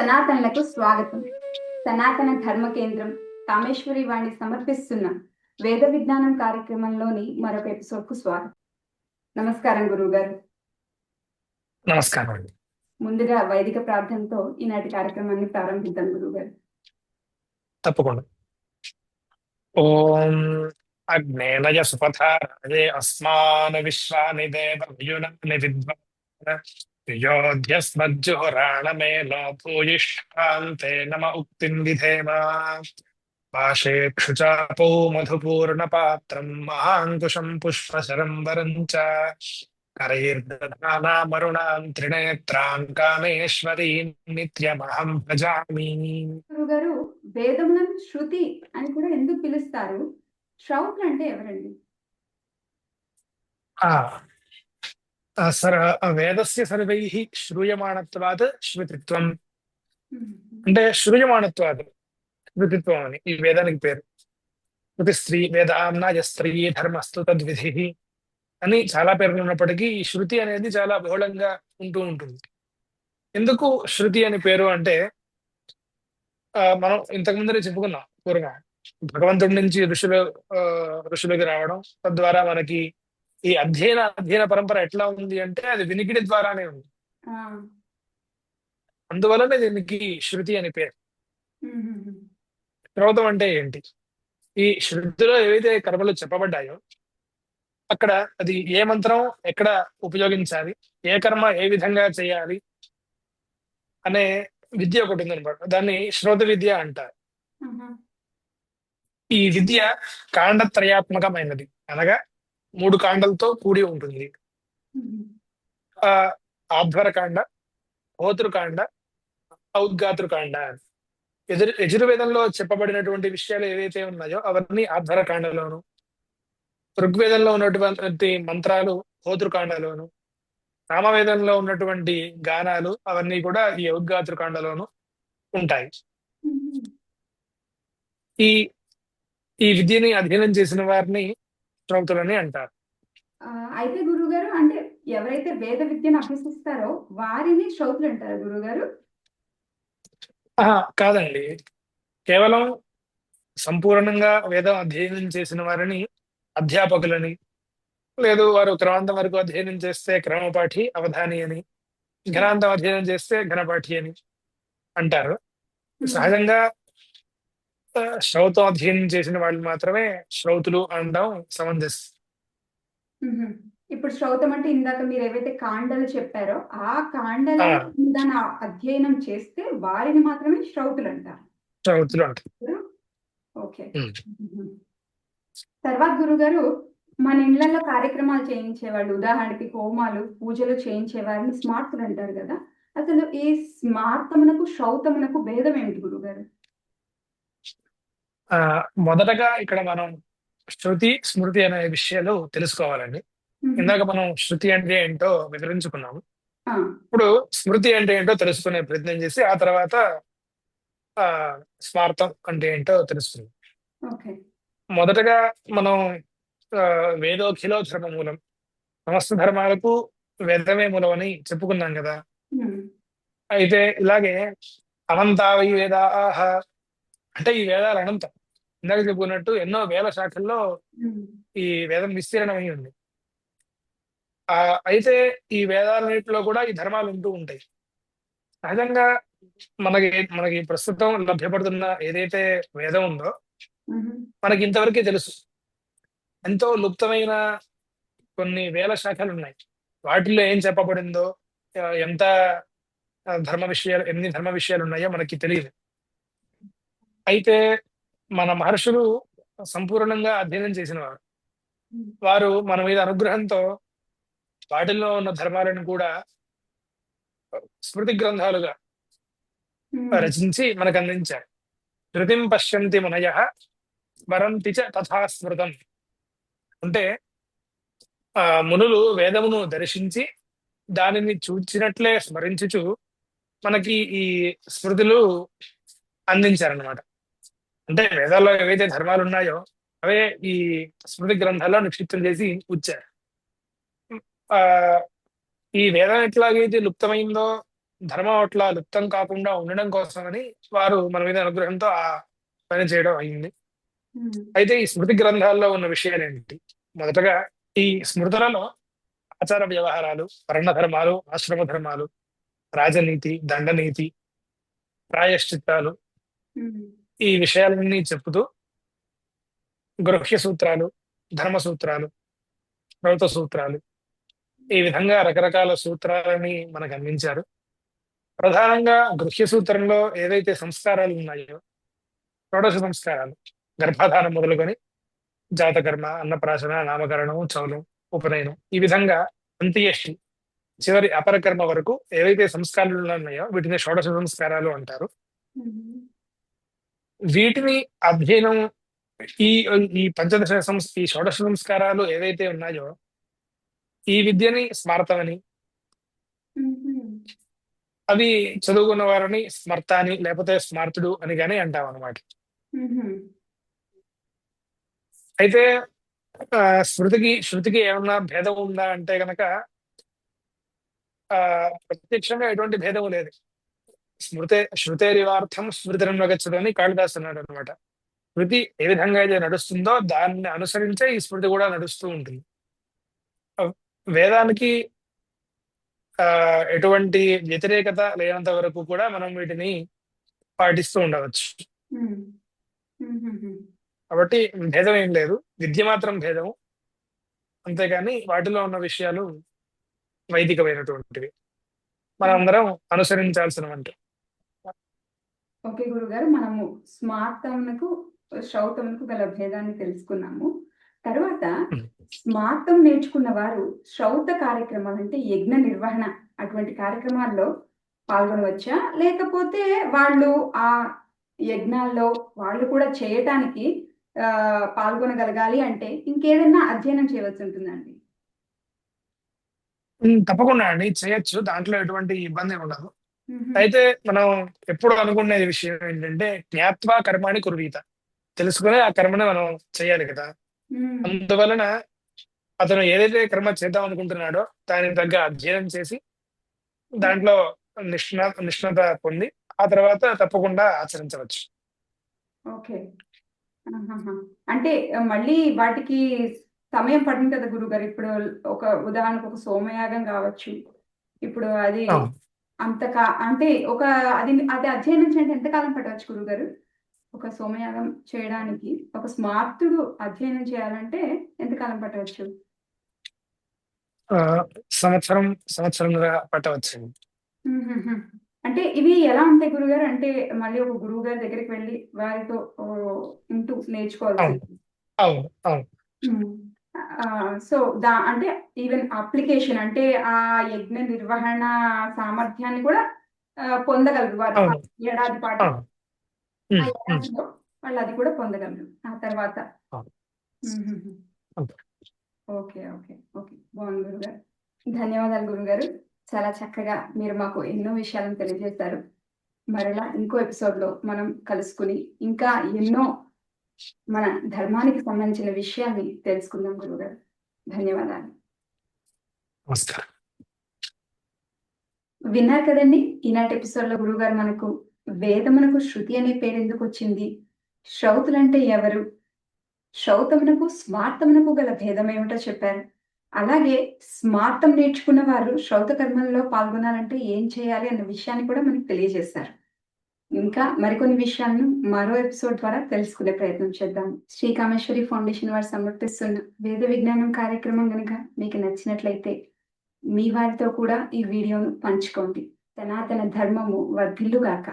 సనాతనలకు స్వాగతం. సనాతన ధర్మ కేంద్రం కామేశ్వరి వాణి సమర్పిస్తున్న వేద విజ్ఞానం కార్యక్రమంలోని మరొక ఎపిసోడ్కు స్వాగతం. నమస్కారం గురువు గారు నమస్కారం ముందుగా వైదిక ప్రార్థనతో ఈనాటి కార్యక్రమాన్ని ప్రారంభిద్దాం గురువు గారు తప్పకుండా. ఓం అగ్నేనయ సుపథారాజే అస్మాన్ విశ్వాని దేవయునాని విద్వాన్ యోధ్యస్మజ్జుహురాణమేనో భూయిష్టాంతే నమ ఉక్తిం విధేమ భాషేక్షుచాపౌ మధుపూర్ణపాత్రం మహాంకుశం పుష్పశరం వరం చ కరైర్దధానామరుణాం త్రినేత్రాం కామేశ్వరీం నిత్యమహం భజామి గారు వేదములను శృతి అని కూడా ఎందుకు పిలుస్తారు? శ్రౌతులు అంటే ఎవరండి? సర్ వేదస్య సర్వైః శ్రూయమాణత్వాత్ శృతిత్వం అంటే శ్రూయమాణత్వాత్ శృతిత్వం అని ఈ వేదానికి పేరు శృతి స్త్రీ వేదాంనాయ స్త్రీ ధర్మస్తు తద్విధి అని చాలా పేర్లు ఉన్నప్పటికీ ఈ శృతి అనేది చాలా బహుళంగా ఉంటూ ఉంటుంది ఎందుకు శృతి అని పేరు అంటే ఆ, మనం ఇంతకు ముందరే చెప్పుకున్నాం పూర్వం భగవంతుడి నుంచి ఋషులు ఆ, ఋషులకి రావడం తద్వారా మనకి ఈ అధ్యయన అధ్యయన పరంపర ఎట్లా ఉంది అంటే అది వినికిడి ద్వారానే ఉంది. అందువలన దీనికి శృతి అని పేరు. శ్రౌతం అంటే ఏంటి? ఈ శృతిలో ఏవైతే కర్మలు చెప్పబడ్డాయో అక్కడ అది ఏ మంత్రం ఎక్కడ ఉపయోగించాలి ఏ కర్మ ఏ విధంగా చేయాలి అనే విద్య ఒకటి ఉందన్నమాట. దాన్ని శ్రోత విద్య అంటారు. ఈ విద్య కాండత్రయాత్మకమైనది. అనగా మూడు కాండలతో కూడి ఉంటుంది ఆ ఆధ్వరకాండ హోతృకాండ ఔద్గాతృకాండ అని. ఎదురు యజుర్వేదంలో చెప్పబడినటువంటి విషయాలు ఏవైతే ఉన్నాయో అవన్నీ ఆధ్వరకాండలోను ఋగ్వేదంలో ఉన్నటువంటి మంత్రాలు హోతృకాండలోను రామవేదంలో ఉన్నటువంటి గానాలు అవన్నీ కూడా ఈ ఔద్గాతృకాండలోను ఉంటాయి. ఈ ఈ విద్యని అధ్యయనం చేసిన వారిని శ్రౌతులని అంటారు. అయితే గురువు గారు అంటే ఎవరైతే వేద విద్యను అభ్యసిస్తారో వారిని శ్రౌతులు అంటారు గురువు గారు ఆహా, కాదండి. కేవలం సంపూర్ణంగా వేదం అధ్యయనం చేసిన వారిని అధ్యాపకులని లేదు వారు క్రమాంతం వరకు అధ్యయనం చేస్తే క్రమపాఠి అవధాని అని ఘనాంతం అధ్యయనం చేస్తే ఘనపాఠి అని అంటారు. సహజంగా ఆ, శ్రౌతం అధ్యయనం చేసిన వాళ్ళు మాత్రమే శ్రౌతులు అనడం సమంజస్. ఇప్పుడు శ్రౌతం అంటే ఇందాక మీరు ఏవైతే కాండలు చెప్పారో ఆ కాండల ఆ. దాని అధ్యయనం చేస్తే వారిని మాత్రమే శ్రౌతులు అంటారు. ఓకే. తర్వాత గురుగారు మన ఇళ్ళలో కార్యక్రమాలు చేయించేవాళ్ళు ఉదాహరణకి హోమాలు పూజలు చేయించే వారిని స్మార్తులు అంటారు కదా. అసలు ఈ స్మార్తమునకు శ్రౌతమునకు భేదం ఏమిటి గురుగారు? ఆ, మొదటగా ఇక్కడ మనం శృతి స్మృతి అనే విషయాలు తెలుసుకోవాలండి. ఇందాక మనం శృతి అంటే ఏంటో వివరించుకున్నాము. ఇప్పుడు స్మృతి అంటే ఏంటో తెలుసుకునే ప్రయత్నం చేసి ఆ తర్వాత ఆ స్మార్థం అంటే ఏంటో తెలుసుకుందాం. ఓకే. మొదటగా మనం ఆ, వేదోఖిలో ధర్మ మూలం సమస్త ధర్మాలకు వేదమే మూలం అని చెప్పుకున్నాం కదా. అయితే ఇలాగే అనంతావై వేదాహ అంటే ఈ వేదాలు అనంతం. ఇందాక చెప్పుకున్నట్టు ఎన్నో వేల శాఖల్లో. ఈ వేదం విస్తీర్ణమై ఉంది. ఆ అయితే ఈ వేదాలన్నింటిలో కూడా ఈ ధర్మాలు ఉంటూ ఉంటాయి. సహజంగా మనకి మనకి ప్రస్తుతం లభ్యపడుతున్న ఏదైతే వేదం ఉందో. మనకి ఇంతవరకే తెలుసు. ఎంతో లుప్తమైన కొన్ని వేల శాఖలు ఉన్నాయి. వాటిల్లో ఏం చెప్పబడిందో ఎంత ధర్మ విషయాలు ఎన్ని ధర్మ విషయాలు ఉన్నాయో మనకి తెలియదు. అయితే మన మహర్షులు సంపూర్ణంగా అధ్యయనం చేసిన వారు వారు మన మీద అనుగ్రహంతో వాటిల్లో ఉన్న ధర్మాలను కూడా స్మృతి గ్రంథాలుగా ఉమ్. రచించి మనకు అందించారు. శృతిం పశ్యంతి మునయ చ తథా స్మృతం. అంటే ఆ మునులు వేదమును దర్శించి దానిని చూచినట్లే స్మరించుచు మనకి ఈ స్మృతులు అందించారనమాట అంటే వేదాల్లో ఏవైతే ధర్మాలు ఉన్నాయో అవే ఈ స్మృతి గ్రంథాల్లో నిక్షిప్తం చేసి ఉంచారు. ఆ ఈ వేదం ఎట్లాగైతే లుప్తమైందో ధర్మం అట్లా లుప్తం కాకుండా ఉండడం కోసమని వారు మన మీద అనుగ్రహంతో ఆ పని చేయడం అయింది. అయితే ఈ స్మృతి గ్రంథాల్లో ఉన్న విషయాలు ఏంటి? మొదటగా ఈ స్మృతులలో ఆచార వ్యవహారాలు వర్ణ ధర్మాలు ఆశ్రమ ధర్మాలు రాజనీతి దండనీతి ప్రాయశ్చిత్తాలు ఈ విషయాలన్నీ చెప్తూ గృహ్య సూత్రాలు ధర్మ సూత్రాలు ప్రవృత సూత్రాలు ఈ విధంగా రకరకాల సూత్రాలని మనకు అందించారు. ప్రధానంగా గృహ్య సూత్రంలో ఏదైతే సంస్కారాలు ఉన్నాయో షోడశ సంస్కారాలు గర్భాధానం మొదలుకొని జాతకర్మ అన్నప్రాసన నామకరణం చౌలం ఉపనయనం ఈ విధంగా అంత్యేష్టి చివరి అపరకర్మ వరకు ఏవైతే సంస్కారాలు ఉన్నాయో వీటిని షోడశ సంస్కారాలు అంటారు. వీటిని అధ్యయనం ఈ ఈ పంచదశ సంస్ ఈ షోడశ సంస్కారాలు ఏవైతే ఉన్నాయో ఈ విద్యని స్మారతమని అవి చదువుకున్న వారిని స్మర్త అని లేకపోతే స్మార్తుడు అని కానీ అంటాం అనమాట అయితే స్మృతికి శృతికి ఏమన్నా భేదం ఉందా అంటే గనక ఆ ప్రత్యక్షంగా ఎటువంటి భేదము లేదు. స్మృతే శృతేరివార్థం స్మృతిరన్ గచ్చదు అని కాళిదాస్ అన్నాడు అనమాట శృతి ఏ విధంగా అయితే నడుస్తుందో దాన్ని అనుసరించే ఈ స్మృతి కూడా నడుస్తూ ఉంటుంది. వేదానికి ఆ ఎటువంటి వ్యతిరేకత లేనంత వరకు కూడా మనం వీటిని పాటిస్తూ ఉండవచ్చు. కాబట్టి భేదం ఏం లేదు. విద్య మాత్రం భేదము. అంతేగాని వాటిలో ఉన్న విషయాలు వైదికమైనటువంటివి. మనందరం అనుసరించాల్సినవంటి. ఓకే గురుగారు మనము స్మార్తమునకు శ్రౌతమునకు గల భేదాన్ని తెలుసుకున్నాము. తర్వాత. స్మార్తం నేర్చుకున్న వారు శ్రౌత కార్యక్రమాలు అంటే యజ్ఞ నిర్వహణ అటువంటి కార్యక్రమాల్లో పాల్గొనవచ్చా? లేకపోతే వాళ్ళు ఆ యజ్ఞాల్లో వాళ్ళు కూడా చేయటానికి పాల్గొనగలగాలి అంటే ఇంకేదైనా అధ్యయనం చేయవలసి ఉంటుందండి? తప్పకుండా అండి. చేయొచ్చు. దాంట్లో ఎటువంటి ఇబ్బంది ఉండదు. అయితే మనం ఎప్పుడు అనుకునే విషయం ఏంటంటే జ్ఞాత్వా కర్మాని కుర్వీత. తెలుసుకునే ఆ కర్మని మనం చేయాలి కదా. అందువలన అతను ఏదైతే కర్మ చేద్దాం అనుకుంటున్నాడో దానికి తగ్గ అధ్యయనం చేసి దాంట్లో నిష్ణ నిష్ణత పొంది ఆ తర్వాత తప్పకుండా ఆచరించవచ్చు. ఓకే. అంటే మళ్ళీ వాటికి సమయం పడింది కదా గురుగారు. ఇప్పుడు ఒక ఉదాహరణకు ఒక సోమయాగం కావచ్చు. ఇప్పుడు అది అవును. అంత కా అంటే ఒక అది అది అధ్యయనం చేయండి. ఎంతకాలం పట్టవచ్చు గురుగారు? ఒక సోమయాగం చేయడానికి ఒక స్మార్తుడు అధ్యయనం చేయాలంటే ఎంతకాలం పట్టవచ్చు? సంవత్సరం సంవత్సరంగా పట్టవచ్చు. అంటే ఇవి ఎలా ఉంటాయి గురుగారు? అంటే మళ్ళీ ఒక గురువు గారి దగ్గరికి వెళ్ళి వారితో ఉంటూ. అవును. అవును. సో దా అంటే ఈవెన్ అప్లికేషన్ అంటే ఆ యజ్ఞ నిర్వహణ సామర్థ్యాన్ని కూడా పొందగలరు. వారు. ఏడాది పాటు వాళ్ళు అది కూడా పొందగలరు ఆ తర్వాత. Okay okay okay. బాగుంది గురుగారు. ధన్యవాదాలు గురుగారు. చాలా చక్కగా మీరు మాకు ఎన్నో విషయాలను తెలియజేశారు. మరలా ఇంకో ఎపిసోడ్లో మనం కలుసుకుని ఇంకా ఎన్నో మన ధర్మానికి సంబంధించిన విషయాన్ని తెలుసుకుందాం గురుగారు ధన్యవాదాలు. నమస్కారం. విన్నారు కదండి ఈనాటి ఎపిసోడ్లో గురుగారు మనకు వేదమునకు శృతి అనే పేరు ఎందుకు వచ్చింది? శ్రౌతులంటే ఎవరు? శ్రౌతమునకు స్మార్తమునకు గల భేదం ఏమిటో చెప్పారు. అలాగే స్మార్తం నేర్చుకున్న వారు శ్రౌత కర్మల్లో పాల్గొనాలంటే ఏం చేయాలి అన్న విషయాన్ని కూడా మనకు తెలియజేశారు. ఇంకా మరికొన్ని విషయాలను మరో ఎపిసోడ్ ద్వారా తెలుసుకునే ప్రయత్నం చేద్దాం. శ్రీ కామేశ్వరి ఫౌండేషన్ వారు సమర్పిస్తున్న వేద విజ్ఞానం కార్యక్రమం కనుక మీకు నచ్చినట్లయితే మీ వారితో కూడా ఈ వీడియోను పంచుకోండి. సనాతన ధర్మము వర్ధిల్లుగాక.